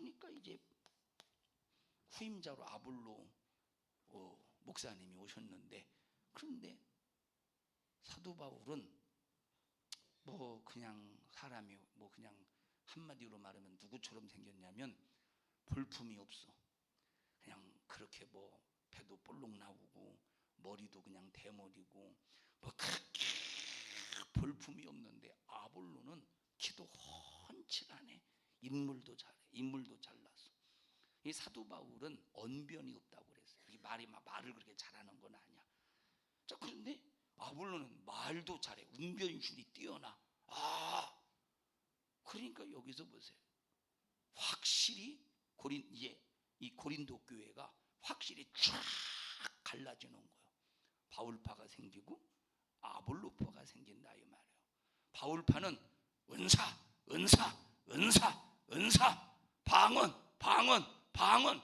그러니까 이제 후임자로 아볼로 어, 목사님이 오셨는데 그런데 사도 바울은 뭐 그냥 사람이 뭐 그냥 한마디로 말하면 누구처럼 생겼냐면 볼품이 없어. 그냥 그렇게 뭐 배도 볼록 나오고 머리도 그냥 대머리고 뭐 볼품이 없는데 아볼로는 키도 헌칠하네. 인물도 잘해. 인물도 잘났어. 이 사도 바울은 언변이 없다고 그랬어요. 이 말이 막 말을 그렇게 잘하는 건 아니야. 자 그런데 아볼로는 말도 잘해. 웅변술이 뛰어나. 아 그러니까 여기서 보세요. 확실히 고린 이제 이 고린도 교회가 확실히 쫙 갈라지는 거예요. 바울파가 생기고 아볼로파가 생긴다 이 말이에요. 바울파는 은사, 은사, 은사, 은사, 방언, 방언, 방언.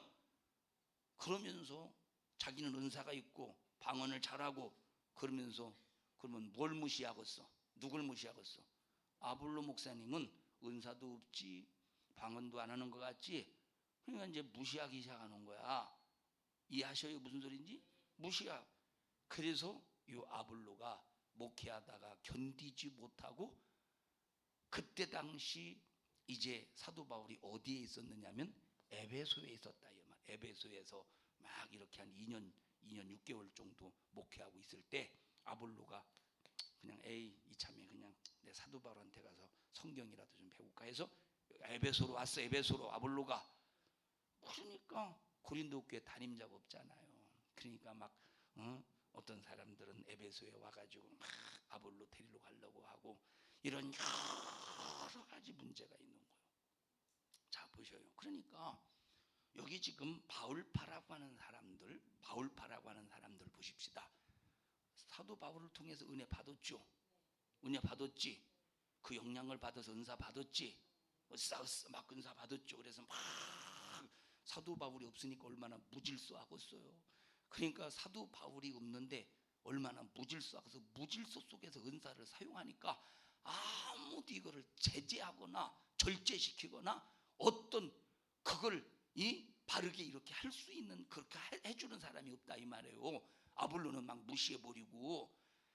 그러면서 자기는 은사가 있고 방언을 잘하고 그러면서 그러면 뭘 무시하겠어? 누굴 무시하겠어? 아볼로 목사님은 은사도 없지 방언도 안 하는 것 같지 그러니까 이제 무시하기 시작하는 거야 이해하셔요 무슨 소리인지 무시야 그래서 이 아볼로가 목회하다가 견디지 못하고 그때 당시 이제 사도 바울이 어디에 있었느냐면 에베소에 있었다 이 말. 에베소에서 막 이렇게 한 2년 2년 6개월 정도 목회하고 있을 때 아볼로가 그냥 에이 이참에 그냥 내 사도 바울한테 가서 성경이라도 좀 배울까 해서 에베소로 왔어 에베소로 아볼로가 그러니까 고린도 교회 담임자가 없잖아요. 그러니까 막 어? 어떤 사람들은 에베소에 와가지고 막 아볼로 데리러 가려고 하고 이런 여러 가지 문제가 있는 거예요. 자 보셔요. 그러니까 여기 지금 바울파라고 하는 사람들, 바울파라고 하는 사람들 보십시다. 사도 바울을 통해서 은혜 받았죠. 은혜 받았지. 그 영향을 받아서 은사 받았지. 으쌰, 막 은사 받았죠. 그래서 막 사도 바울이 없으니까 얼마나 무질서하겠어요. 그러니까 사도 바울이 없는데 얼마나 무질서하고서 무질서 속에서 은사를 사용하니까 아무도 이거를 제재하거나 절제시키거나 어떤 그걸 이 바르게 이렇게 할 수 있는 그렇게 해- 해주는 사람이 없다 이 말이에요. 아볼로는 막 무시해 버리고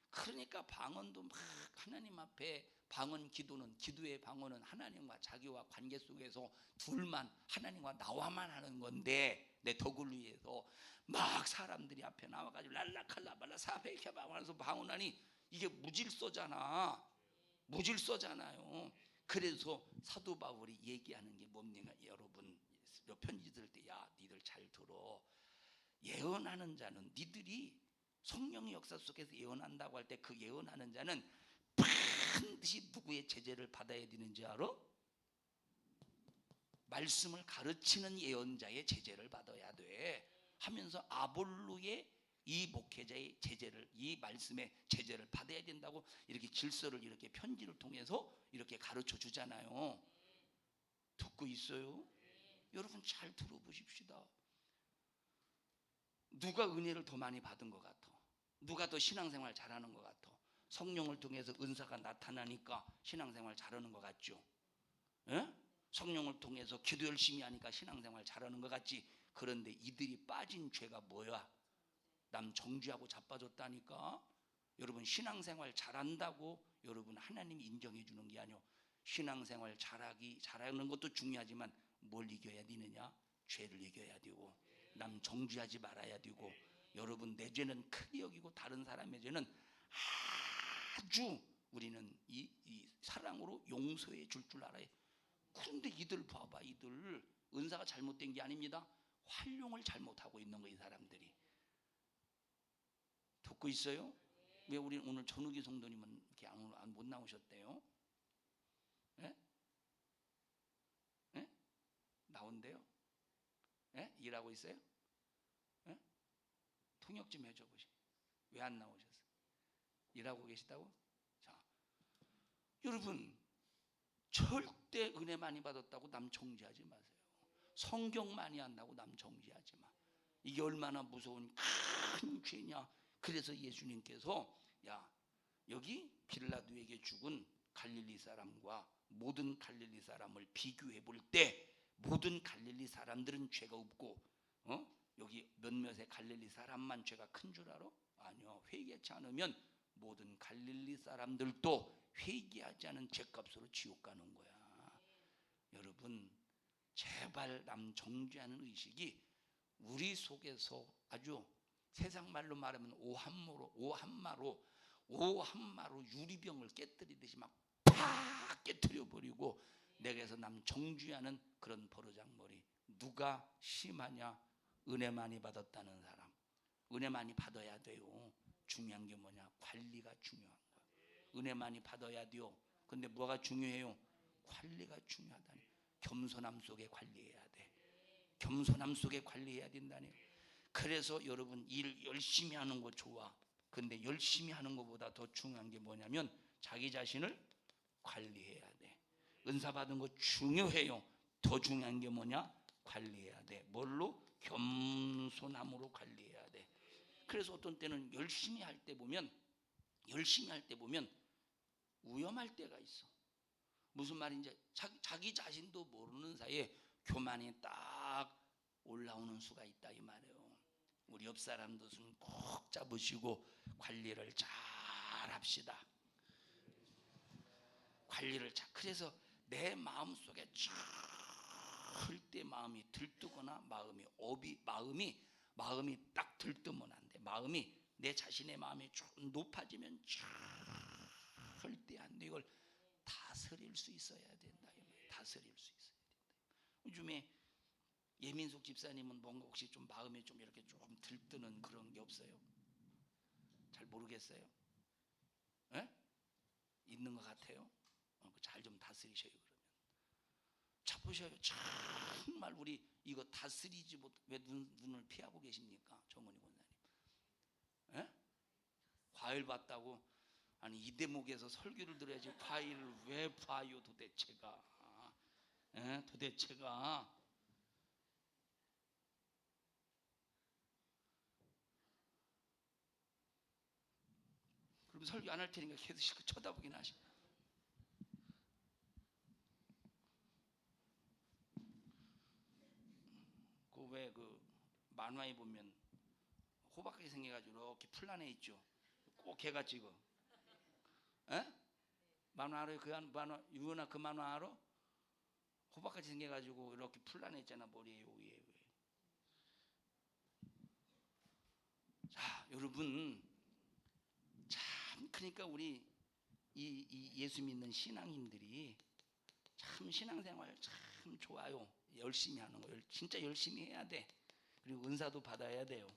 그러니까 방언도 막 하나님 앞에 방언 기도는 기도의 방언은 하나님과 자기와 관계 속에서 둘만 하나님과 나와만 하는 건데 내 덕을 위해서 막 사람들이 앞에 나와가지고 랄라칼라발라 사베케바 하면서 방언하니 이게 무질서잖아 무질서잖아요. 그래서 사도 바울이 얘기하는 게 뭡니까? 여러분 몇 편지 들을 때 야 니들 잘 들어. 예언하는 자는 니들이 성령의 역사 속에서 예언한다고 할 때 그 예언하는 자는 반드시 누구의 제재를 받아야 되는지 알아? 말씀을 가르치는 예언자의 제재를 받아야 돼. 하면서 아볼로의 이 목회자의 제재를 이 말씀의 제재를 받아야 된다고 이렇게 질서를 이렇게 편지를 통해서 이렇게 가르쳐 주잖아요. 듣고 있어요? 여러분 잘 들어보십시다. 누가 은혜를 더 많이 받은 것 같아? 누가 더 신앙생활 잘하는 것 같아? 성령을 통해서 은사가 나타나니까 신앙생활 잘하는 것 같죠? 예? 성령을 통해서 기도 열심히 하니까 신앙생활 잘하는 것 같지? 그런데 이들이 빠진 죄가 뭐야? 남 정죄하고 자빠졌다니까? 여러분 신앙생활 잘한다고 여러분 하나님이 인정해 주는 게 아니요. 신앙생활 잘하기 잘하는 것도 중요하지만 뭘 이겨야 되느냐? 죄를 이겨야 되고 남 정죄하지 말아야 되고 여러분 내 죄는 크게 여기고 다른 사람의 죄는 아주 우리는 이, 이 사랑으로 용서해 줄 줄 알아요. 그런데 이들 봐봐 이들 은사가 잘못된 게 아닙니다. 활용을 잘못하고 있는 거 이 사람들이 듣고 있어요? 왜 우리 오늘 전우기 성도님은 이렇게 안, 안- 못 나오셨대요? 예? 예? 나온대요? 예? 일하고 있어요? 예? 통역 좀 해줘 보시. 왜 안 나오셨어요? 일하고 계시다고? 자, 여러분 절대 은혜 많이 받았다고 남 정지하지 마세요. 성경 많이 한다고 남 정지하지 마. 이게 얼마나 무서운 큰 죄냐. 그래서 예수님께서 야 여기 빌라도에게 죽은 갈릴리 사람과 모든 갈릴리 사람을 비교해 볼 때 모든 갈릴리 사람들은 죄가 없고 어? 여기 몇몇의 갈릴리 사람만 죄가 큰 줄 알아? 아니요. 회개치 않으면 모든 갈릴리 사람들도 회개하지 않은 죄값으로 지옥 가는 거야. 여러분 제발 남 정죄하는 의식이 우리 속에서 아주 세상 말로 말하면 오한마로 오한마로 오한마로 유리병을 깨뜨리듯이 막 팍 깨뜨려 버리고 내게서 남 정죄하는 그런 버르장머리 누가 심하냐? 은혜 많이 받았다는 사람. 은혜 많이 받아야 돼요. 중요한 게 뭐냐? 관리가 중요한 거야. 은혜 많이 받아야 돼요. 근데 뭐가 중요해요? 관리가 중요하다니. 겸손함 속에 관리해야 돼. 겸손함 속에 관리해야 된다니 그래서 여러분 일 열심히 하는 거 좋아. 근데 열심히 하는 것보다 더 중요한 게 뭐냐면 자기 자신을 관리해야 돼. 은사 받은 거 중요해요. 더 중요한 게 뭐냐? 관리해야 돼. 뭘로? 겸손함으로 관리해야 돼. 그래서 어떤 때는 열심히 할 때 보면 열심히 할 때 보면 위험할 때가 있어. 무슨 말인지 자기, 자기 자신도 모르는 사이에 교만이 딱 올라오는 수가 있다 이 말이에요 우리 옆 사람도 손 꼭 잡으시고 관리를 잘 합시다 관리를 잘 그래서 내 마음 속에 절대 마음이 들뜨거나 마음이 업이 마음이 마음이 딱 들뜨면 안 돼. 마음이 내 자신의 마음이 좀 높아지면 절대 안 돼. 이걸 다스릴 수 있어야 된다. 다스릴 수 있어야 된다. 요즘에 예민숙 집사님은 뭔가 혹시 좀 마음이 좀 이렇게 좀 들뜨는 그런 게 없어요? 잘 모르겠어요. 예? 있는 것 같아요. 어, 잘좀 다스리셔요 그러면. 잡으셔요. 정말 우리 이거 다스리지 못왜 눈을 피하고 계십니까, 정원이 권사님? 예? 과일 봤다고 아니 이 대목에서 설교를 들어야지 과일을 왜 봐요 도대체가? 예? 도대체가 그럼 설교 안 할 테니까 계속 쳐다보긴 하시. 그왜그 만화에 보면 호박같이 생겨가지고 이렇게 풀란해 있죠. 꼭 개가 찍어. 에? 만화 알아요? 그 한- 만화 유나 그 만화 알아? 호박같이 생겨가지고 이렇게 풀란해 있잖아 머리에 위에. 위에. 자 여러분 참 그러니까 우리 이, 이 예수 믿는 신앙인들이 참 신앙생활 참 좋아요. 열심히 하는 거 열- 진짜 열심히 해야 돼. 그리고 은사도 받아야 돼요.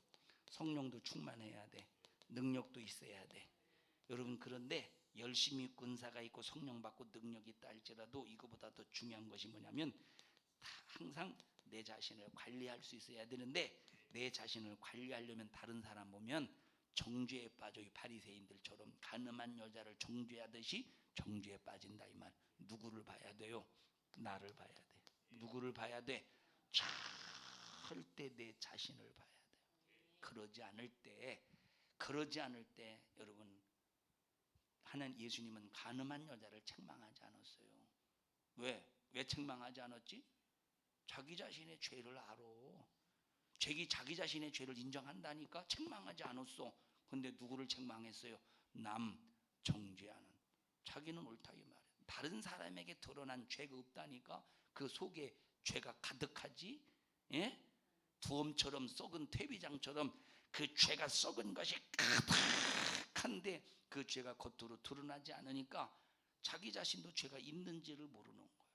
성령도 충만해야 돼. 능력도 있어야 돼. 여러분 그런데 열심히 은사가 있고 성령 받고 능력이 있다 할지라도 이거보다 더 중요한 것이 뭐냐면 다 항상 내 자신을 관리할 수 있어야 되는데 내 자신을 관리하려면 다른 사람 보면 정죄에 빠져 이 바리새인들처럼 가늠한 여자를 정죄하듯이 정죄에 빠진다 이 말. 누구를 봐야 돼요? 나를 봐야 돼. 누구를 봐야 돼? 절대 내 자신을 봐야 돼. 그러지 않을 때, 그러지 않을 때 여러분 하는 예수님은 가늠한 여자를 책망하지 않았어요. 왜? 왜 책망하지 않았지? 자기 자신의 죄를 알아. 자기 자기 자신의 죄를 인정한다니까 책망하지 않았어. 근데 누구를 책망했어요? 남 정죄하는 자기는 옳다 이 말이야. 다른 사람에게 드러난 죄가 없다니까 그 속에 죄가 가득하지. 예? 두엄처럼 썩은 퇴비장처럼 그 죄가 썩은 것이 가득한데 그 죄가 겉으로 드러나지 않으니까 자기 자신도 죄가 있는지를 모르는 거예요.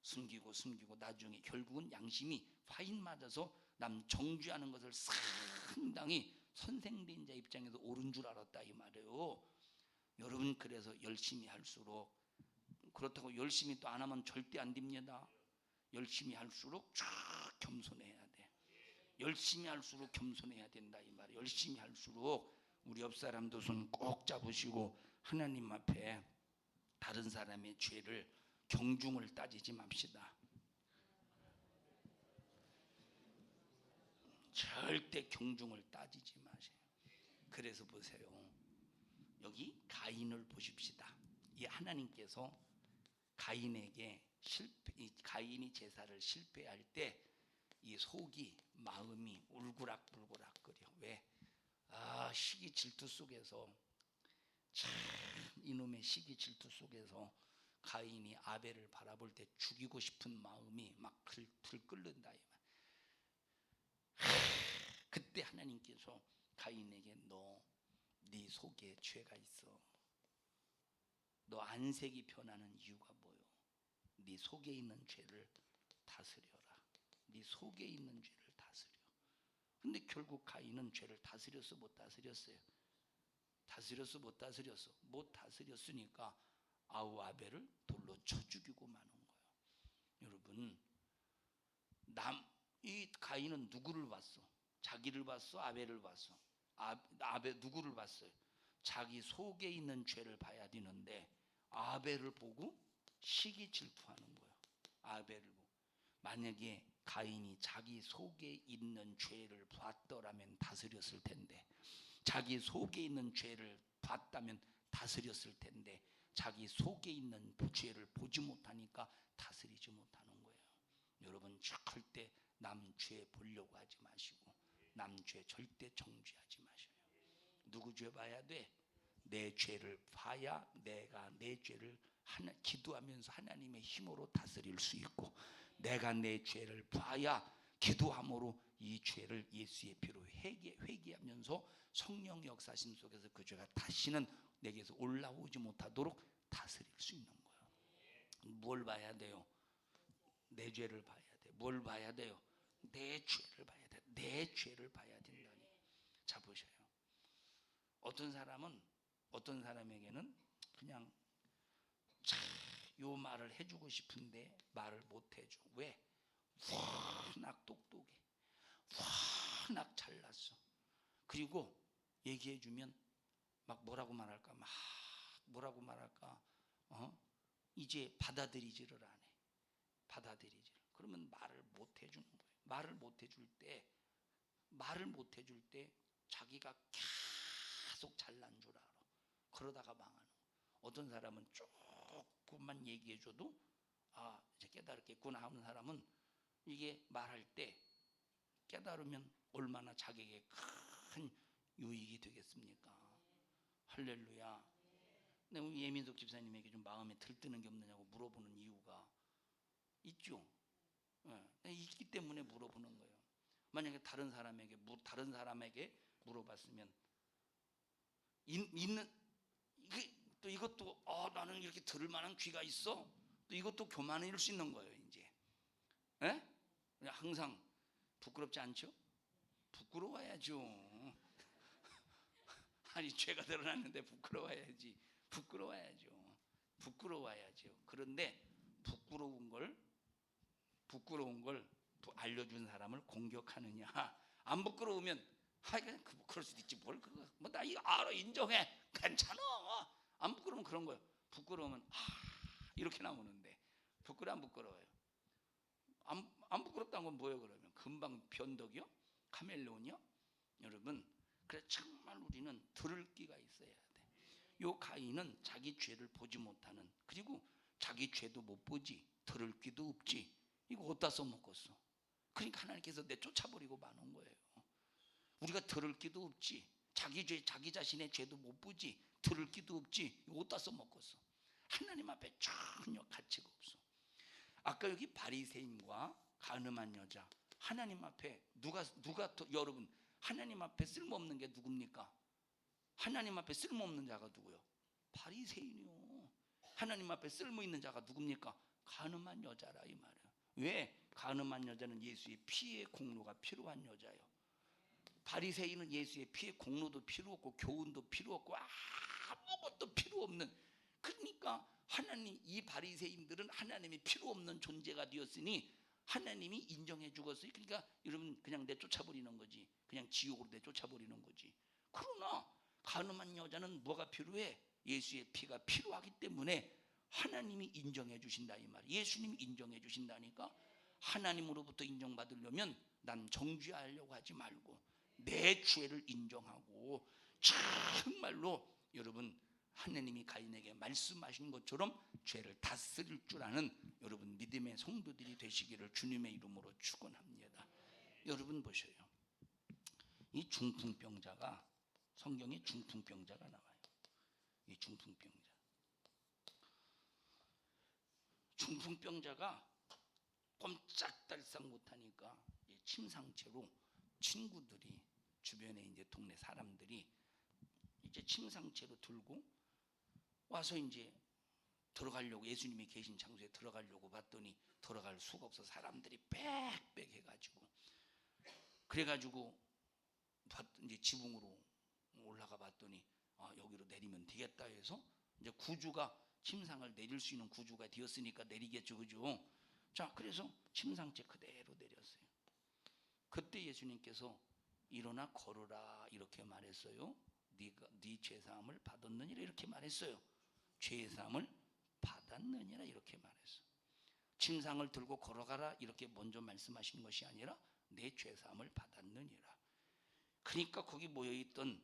숨기고 숨기고 나중에 결국은 양심이 화인 맞아서 남 정죄하는 것을 상당히 선생된 자 입장에서 옳은 줄 알았다 이 말이에요. 여러분 그래서 열심히 할수록 그렇다고 열심히 또 안 하면 절대 안 됩니다. 열심히 할수록 쫙 겸손해야 돼. 열심히 할수록 겸손해야 된다 이 말이에요. 열심히 할수록 우리 옆 사람도 손 꼭 잡으시고 하나님 앞에 다른 사람의 죄를 경중을 따지지 맙시다. 절대 경중을 따지지 마세요. 그래서 보세요. 여기 가인을 보십시다. 이 하나님께서 가인에게 실패, 이 가인이 제사를 실패할 때 이 속이 마음이 울그락불그락거려. 왜? 아 시기 질투 속에서 참 이놈의 시기 질투 속에서 가인이 아벨을 바라볼 때 죽이고 싶은 마음이 막 들, 들끓는다. 그때 하나님께서 가인에게 너 네 속에 죄가 있어. 너 안색이 변하는 이유가 뭐요? 네 속에 있는 죄를 다스려라. 네 속에 있는 죄를 다스려. 근데 결국 가인은 죄를 다스렸어 못 다스렸어요? 다스렸어 못 다스렸어? 못 다스렸으니까 아우 아벨을 돌로 쳐 죽이고 마는 거예요. 여러분 남이 가인은 누구를 봤어? 자기를 봤어? 아벨을 봤어? 아, 아벨 누구를 봤어요? 자기 속에 있는 죄를 봐야 되는데 아벨을 보고 시기 질투하는 거예요. 아벨을 보고 만약에 가인이 자기 속에 있는 죄를 봤더라면 다스렸을 텐데 자기 속에 있는 죄를 봤다면 다스렸을 텐데 자기 속에 있는 죄를 보지 못하니까 다스리지 못하는 거예요. 여러분 절대 남 죄 보려고 하지 마시고 남 죄 절대 정죄하지 마셔요. 누구 죄 봐야 돼? 내 죄를 봐야 내가 내 죄를 하나 기도하면서 하나님의 힘으로 다스릴 수 있고 내가 내 죄를 봐야 기도함으로 이 죄를 예수의 피로 회개 회개하면서 성령 역사심 속에서 그 죄가 다시는 내게서 올라오지 못하도록 다스릴 수 있는 거예요. 뭘 봐야 돼요? 내 죄를 봐야 돼. 뭘 봐야 돼요? 내 죄를 봐야 돼. 내 죄를 봐야 된다니. 자 보셔요. 어떤 사람은 어떤 사람에게는 그냥 참요 말을 해주고 싶은데 말을 못 해줘. 왜? 워낙 똑똑해. 워낙 잘났어. 그리고 얘기해주면 막 뭐라고 말할까? 막 뭐라고 말할까? 어? 이제 받아들이지를 않아. 받아들이지. 그러면 말을 못 해주는 거예요. 말을 못 해줄 때, 말을 못 해줄 때 자기가 계속 잘난 줄 알아. 그러다가 망하는 거예요. 어떤 사람은 조금만 얘기해줘도 아 이제 깨달았겠구나 하는 사람은 이게 말할 때 깨달으면 얼마나 자기에게 큰 유익이 되겠습니까? 할렐루야. 근데 우리 예민석 집사님에게 좀 마음에 들뜨는 게 없느냐고 물어보는 이유가 있죠. 예, 있기 때문에 물어보는 거예요. 만약에 다른 사람에게 무- 다른 사람에게 물어봤으면 있, 있는 이게 또 이것도 어 나는 이렇게 들을 만한 귀가 있어. 또 이것도 교만일 수 있는 거예요, 이제. 예? 항상 부끄럽지 않죠? 부끄러워야죠. 아니 죄가 드러났는데 부끄러워야지. 부끄러워야죠. 부끄러워야죠. 그런데 부끄러운 걸 부끄러운 걸 부- 알려준 사람을 공격하느냐? 안 부끄러우면 하여간 그- 그럴 수도 있지 뭘 그거 뭐나 이거 알아 인정해 괜찮아 안 부끄러우면 그런 거예요. 부끄러우면 아 이렇게 나오는데 부끄러 안 부끄러워요. 안, 안 부끄럽다는 건 뭐예요 그러면 금방 변덕이요? 카멜레온이요? 여러분 그래 정말 우리는 들을 끼가 있어야 돼. 요 가인은 자기 죄를 보지 못하는 그리고 자기 죄도 못 보지 들을 귀도 없지 이거 어디다 써먹겠어 그러니까 하나님께서 내 쫓아버리고 마는 거예요 우리가 들을 귀도 없지 자기 죄 자기 자신의 죄도 못 보지 들을 귀도 없지 어디다 써먹겠어 하나님 앞에 전혀 가치가 없어 아까 여기 바리새인과 가늠한 여자 하나님 앞에 누가 누가 더- 여러분 하나님 앞에 쓸모없는 게 누굽니까? 하나님 앞에 쓸모없는 자가 누구요? 바리새인이요. 하나님 앞에 쓸모 있는 자가 누굽니까? 가늠한 여자라 이 말이에요. 왜? 가늠한 여자는 예수의 피의 공로가 필요한 여자예요. 바리새인은 예수의 피의 공로도 필요 없고 교훈도 필요 없고 아무것도 필요 없는 그러니까 하나님 이 바리새인들은 하나님이 필요 없는 존재가 되었으니 하나님이 인정해 주었어요. 그러니까 여러분 그냥 내쫓아 버리는 거지. 그냥 지옥으로 내쫓아 버리는 거지. 그러나 가늠한 여자는 뭐가 필요해? 예수의 피가 필요하기 때문에 하나님이 인정해 주신다 이 말. 예수님이 인정해 주신다니까 하나님으로부터 인정받으려면 난 정죄하려고 하지 말고 내 죄를 인정하고 정말로 여러분 하나님이 가인에게 말씀하신 것처럼 죄를 다스릴 줄 아는 여러분 믿음의 성도들이 되시기를 주님의 이름으로 축원합니다. 여러분 보셔요. 이 중풍병자가 성경에 중풍병자가 나와요. 이 중풍병자. 중풍병자가 꼼짝달싹 못하니까 이 침상채로 친구들이 주변에 이제 동네 사람들이 이제 침상채로 들고 와서 이제 들어가려고 예수님이 계신 장소에 들어가려고 봤더니 들어갈 수가 없어. 사람들이 빽빽 해가지고. 그래가지고 봤- 이제 지붕으로 올라가 봤더니 아 여기로 내리면 되겠다 해서 이제 구주가 침상을 내릴 수 있는 구주가 되었으니까 내리겠죠. 그죠 자 그래서 침상채 그대로 내렸어요. 그때 예수님께서 일어나 걸으라 이렇게 말했어요. 네가 네 죄사함을 받았느니라 이렇게 말했어요. 죄사함을 받았느니라 이렇게 말했어 침상을 들고 걸어가라 이렇게 먼저 말씀하신 것이 아니라 내 죄사함을 받았느니라. 그러니까 거기 모여 있던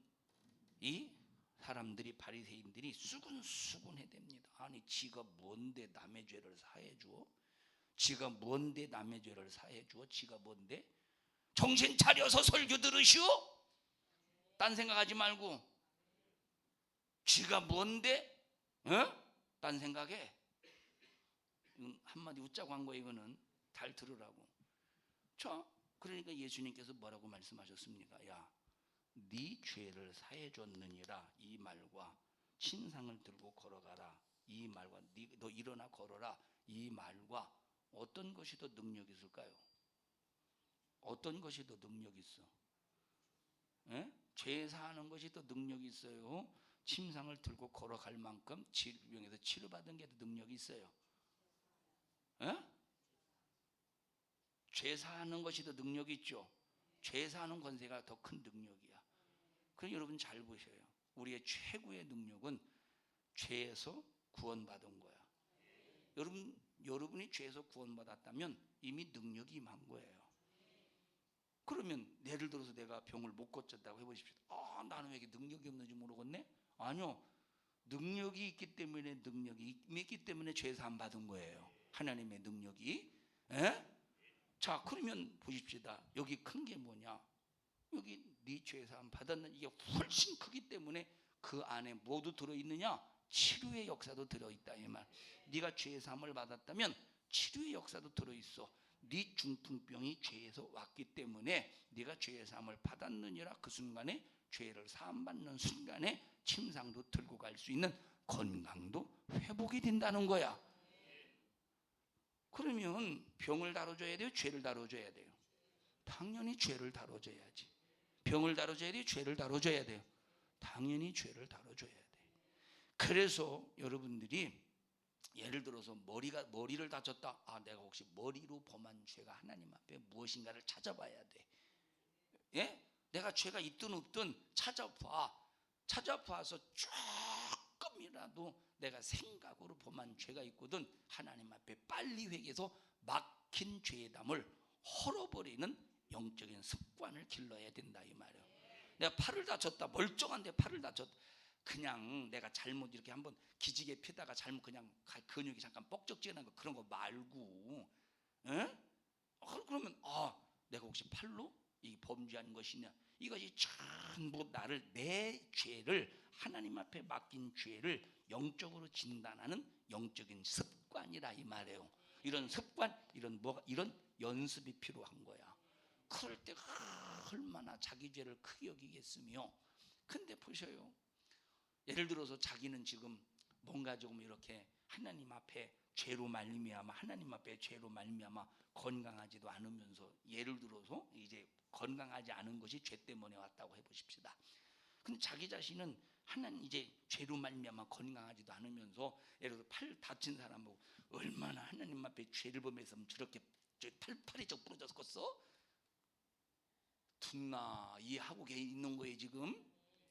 이 사람들이 바리새인들이 수근수근해 됩니다. 아니 지가 뭔데 남의 죄를 사해 주어? 지가 뭔데 남의 죄를 사해 주어? 지가 뭔데? 정신 차려서 설교 들으시오? 딴 생각하지 말고 지가 뭔데? 어? 딴 생각해. 한마디 웃자고 한 거야 이거는 잘 들으라고. 자, 그러니까 예수님께서 뭐라고 말씀하셨습니까? 야, 네 죄를 사해 줬느니라 이 말과 신상을 들고 걸어가라 이 말과 네, 너 일어나 걸어라 이 말과 어떤 것이 더 능력 있을까요? 어떤 것이 더 능력 있어? 예? 죄 사하는 것이 더 능력 있어요. 침상을 들고 걸어갈 만큼 질병에서 치료받은 게 더 능력이 있어요. 예? 죄 사하는 것이 더 능력 있죠. 죄 사하는 권세가 더 큰 능력이야. 그럼 여러분 잘 보셔요. 우리의 최고의 능력은 죄에서 구원받은 거야. 여러분 여러분이 죄에서 구원받았다면 이미 능력이 임한 거예요. 그러면 예를 들어서 내가 병을 못 고쳤다고 해보십시오. 아 나는 왜 이렇게 능력이 없는지 모르겠네. 아니요. 능력이 있기 때문에 능력이 있기 때문에 죄 사함 받은 거예요. 하나님의 능력이. 에? 자 그러면 보십시다. 여기 큰 게 뭐냐? 여기 네 죄사함 받았는 이게 훨씬 크기 때문에 그 안에 모두 들어 있느냐? 치료의 역사도 들어 있다 이 말. 네가 죄사함을 받았다면 치료의 역사도 들어 있어. 네 중풍병이 죄에서 왔기 때문에 네가 죄사함을 받았느니라 그 순간에 죄를 사함 받는 순간에 침상도 들고 갈 수 있는 건강도 회복이 된다는 거야. 그러면 병을 다뤄줘야 돼요? 죄를 다뤄줘야 돼요? 당연히 죄를 다뤄줘야지. 병을 다뤄줘야 돼요? 죄를 다뤄줘야 돼요? 당연히 죄를 다뤄줘야 돼. 그래서 여러분들이 예를 들어서 머리가 머리를 다쳤다. 아, 내가 혹시 머리로 범한 죄가 하나님 앞에 무엇인가를 찾아봐야 돼. 예? 내가 죄가 있든 없든 찾아봐. 찾아봐서 조금이라도 내가 생각으로 범한 죄가 있거든 하나님 앞에 빨리 회개해서 막힌 죄의 담을 헐어버리는 영적인 습관을 길러야 된다 이 말이에요. 내가 팔을 다쳤다 멀쩡한데 팔을 다쳤 그냥 내가 잘못 이렇게 한번 기지개 피다가 잘못 그냥 가- 근육이 잠깐 뻑적지근한 거 그런 거 말고, 에? 어, 그러면 아 내가 혹시 팔로 이 범죄한 것이냐 이것이 전부 나를 내 죄를 하나님 앞에 맡긴 죄를 영적으로 진단하는 영적인 습관이라 이 말이에요. 이런 습관, 이런 뭐가 이런 연습이 필요한 거야. 그럴 때 얼마나 자기 죄를 크게 여기겠으며. 근데 보셔요. 예를 들어서 자기는 지금 뭔가 조금 이렇게 하나님 앞에 죄로 말미암아 하나님 앞에 죄로 말미암아 건강하지도 않으면서 예를 들어서 이제 건강하지 않은 것이 죄 때문에 왔다고 해보십시다. 근데 자기 자신은 하나님 이제 죄로 말미암아 건강하지도 않으면서 예를 들어 팔 다친 사람 보고 얼마나 하나님 앞에 죄를 범해서 저렇게 저 팔팔이 저 부러졌겠어? 둔나 이해하고 계- 있는 거예요 지금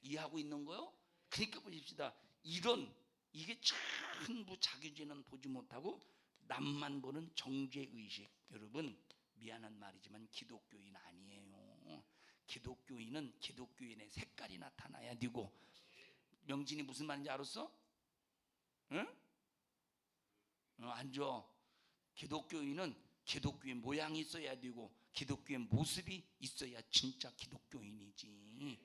이해하고 있는 거요? 그러니까 보십시다 이런 이게 전부 자기 죄는 보지 못하고 남만 보는 정죄 의식 여러분 미안한 말이지만 기독교인 아니에요 기독교인은 기독교인의 색깔이 나타나야 되고 명진이 무슨 말인지 알았어? 응? 어, 앉아. 기독교인은 기독교의 모양이 있어야 되고 기독교의 모습이 있어야 진짜 기독교인이지.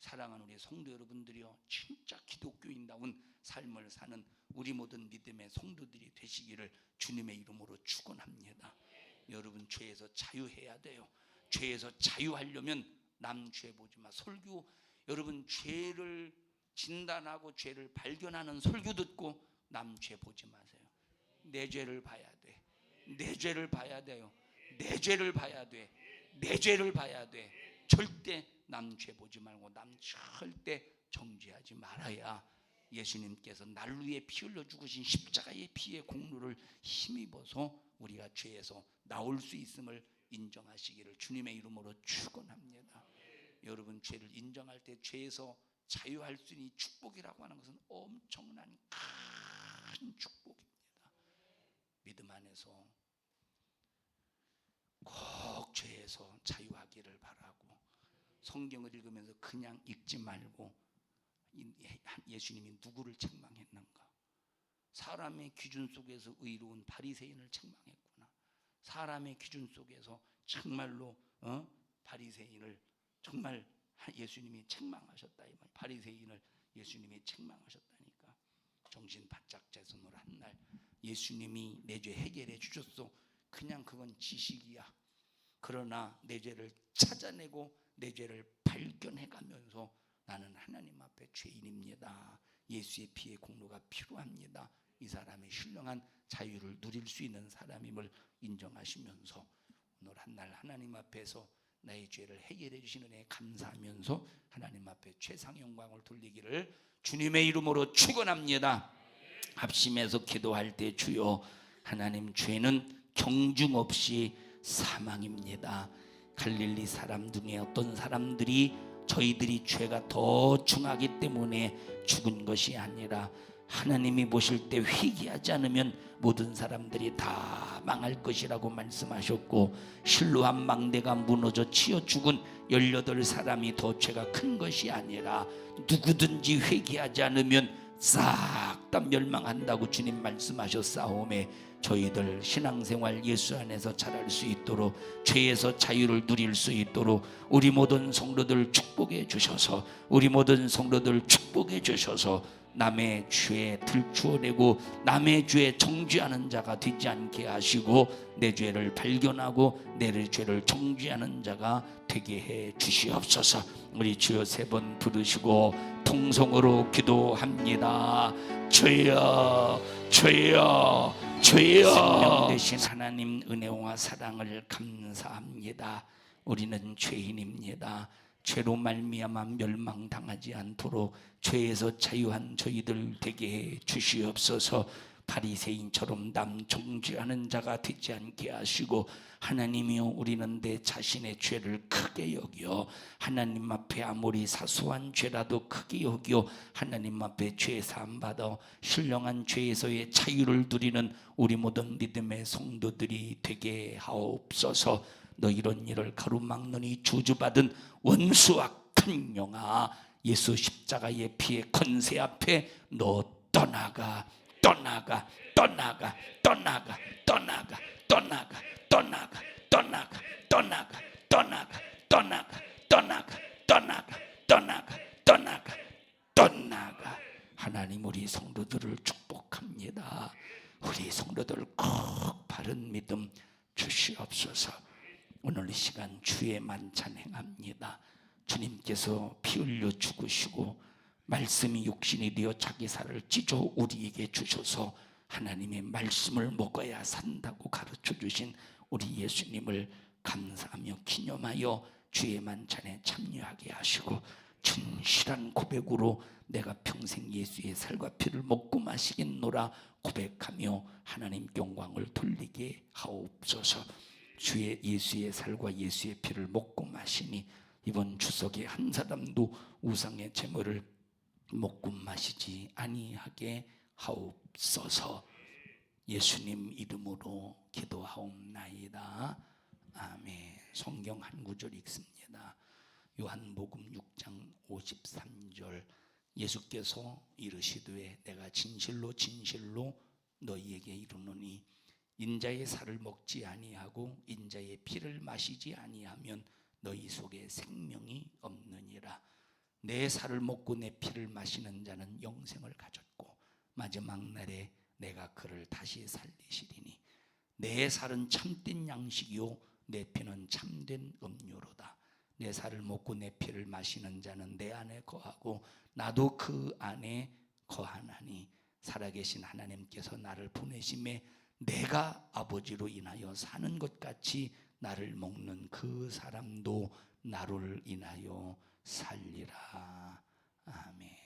사랑하는 우리 성도 여러분들이요, 진짜 기독교인다운 삶을 사는 우리 모든 믿음의 성도들이 되시기를 주님의 이름으로 축원합니다. 여러분 죄에서 자유해야 돼요. 죄에서 자유하려면 남 죄 보지 마. 설교 여러분 죄를 진단하고 죄를 발견하는 설교 듣고 남 죄 보지 마세요. 내 죄를 봐야 돼. 내 죄를 봐야 돼요. 내 죄를 봐야 돼. 내 죄를 봐야 돼. 절대 남 죄 보지 말고 남 절대 정죄하지 말아야 예수님께서 날 위해 피 흘려 죽으신 십자가의 피의 공로를 힘입어서 우리가 죄에서 나올 수 있음을 인정하시기를 주님의 이름으로 축원합니다. 여러분 죄를 인정할 때 죄에서 자유할 수 있는 이 축복이라고 하는 것은 엄청난 큰 축복입니다. 믿음 안에서 꼭 죄에서 자유하기를 바라고 성경을 읽으면서 그냥 읽지 말고 이- 예수님이 누구를 책망했는가? 사람의 기준 속에서 의로운 바리새인을 책망했구나. 사람의 기준 속에서 정말로 어? 바리새인을 정말 예수님이 책망하셨다 이 말. 바리새인을 예수님이 책망하셨다니까. 정신 바짝 재선으로 한날 예수님이 내 죄 해결해 주셨어. 그냥 그건 지식이야. 그러나 내 죄를 찾아내고 내 죄를 발견해 가면서 나는 하나님 앞에 죄인입니다. 예수의 피의 공로가 필요합니다. 이 사람의 신령한 자유를 누릴 수 있는 사람임을 인정하시면서 오늘 한 날 하나님 앞에서 나의 죄를 해결해 주시는 애 감사하면서 하나님 앞에 최상 영광을 돌리기를 주님의 이름으로 축원합니다. 합심해서 기도할 때 주여 하나님 죄는 경중 없이 사망입니다. 갈릴리 사람 중에 어떤 사람들이 저희들이 죄가 더 중하기 때문에 죽은 것이 아니라 하나님이 보실 때 회개하지 않으면 모든 사람들이 다 망할 것이라고 말씀하셨고 실로한 망대가 무너져 치어 죽은 18사람이 더 죄가 큰 것이 아니라 누구든지 회개하지 않으면 싹 다 멸망한다고 주님 말씀하셨사오매 저희들 신앙생활 예수 안에서 잘할 수 있도록 죄에서 자유를 누릴 수 있도록 우리 모든 성도들 축복해 주셔서 우리 모든 성도들 축복해 주셔서 남의 죄에 들추어내고 남의 죄에 정죄하는 자가 되지 않게 하시고 내 죄를 발견하고 내 죄를 정죄하는 자가 되게 해 주시옵소서. 우리 주여 세 번 부르시고 통성으로 기도합니다. 주여, 주여, 주여. 생명 되신 하나님 은혜와 사랑을 감사합니다. 우리는 죄인입니다. 죄로 말미암아 멸망당하지 않도록 죄에서 자유한 저희들 되게 해 주시옵소서. 바리새인처럼 남 정죄하는 자가 되지 않게 하시고 하나님이여 우리는 내 자신의 죄를 크게 여겨 하나님 앞에 아무리 사소한 죄라도 크게 여겨 하나님 앞에 죄 사함 받아 신령한 죄에서의 자유를 누리는 우리 모든 믿음의 성도들이 되게 하옵소서. 너 이런 일을 가로막느니 저주받은 원수와 큰 영아 예수 십자가의 피의 건세 앞에 너 떠나가 떠나가 떠나가 떠나가 떠나가 떠나가 떠나가 떠나가 떠나가 떠나가 떠나가 떠나가 떠나가 떠나가 떠나가 떠나가 하나님 우리 성도들을 축복합니다. 우리 성도들 꼭 바른 믿음 주시옵소서. 오늘 이 시간 주의 만찬 행합니다. 주님께서 피 흘려 죽으시고 말씀이 육신이 되어 자기 살을 찢어 우리에게 주셔서 하나님의 말씀을 먹어야 산다고 가르쳐 주신 우리 예수님을 감사하며 기념하여 주의 만찬에 참여하게 하시고 진실한 고백으로 내가 평생 예수의 살과 피를 먹고 마시겠노라 고백하며 하나님 영광을 돌리게 하옵소서. 주의 예수의 살과 예수의 피를 먹고 마시니 이번 추석에 한 사람도 우상의 제물을 먹고 마시지 아니하게 하옵소서. 예수님 이름으로 기도하옵나이다. 아멘. 성경 한 구절 읽습니다. 요한복음 6장 53절 예수께서 이르시되 내가 진실로 진실로 너희에게 이르노니 인자의 살을 먹지 아니하고 인자의 피를 마시지 아니하면 너희 속에 생명이 없느니라. 내 살을 먹고 내 피를 마시는 자는 영생을 가졌고 마지막 날에 내가 그를 다시 살리시리니 내 살은 참된 양식이요 내 피는 참된 음료로다. 내 살을 먹고 내 피를 마시는 자는 내 안에 거하고 나도 그 안에 거하나니 살아계신 하나님께서 나를 보내심에 내가 아버지로 인하여 사는 것 같이 나를 먹는 그 사람도 나를 인하여 살리라 아멘.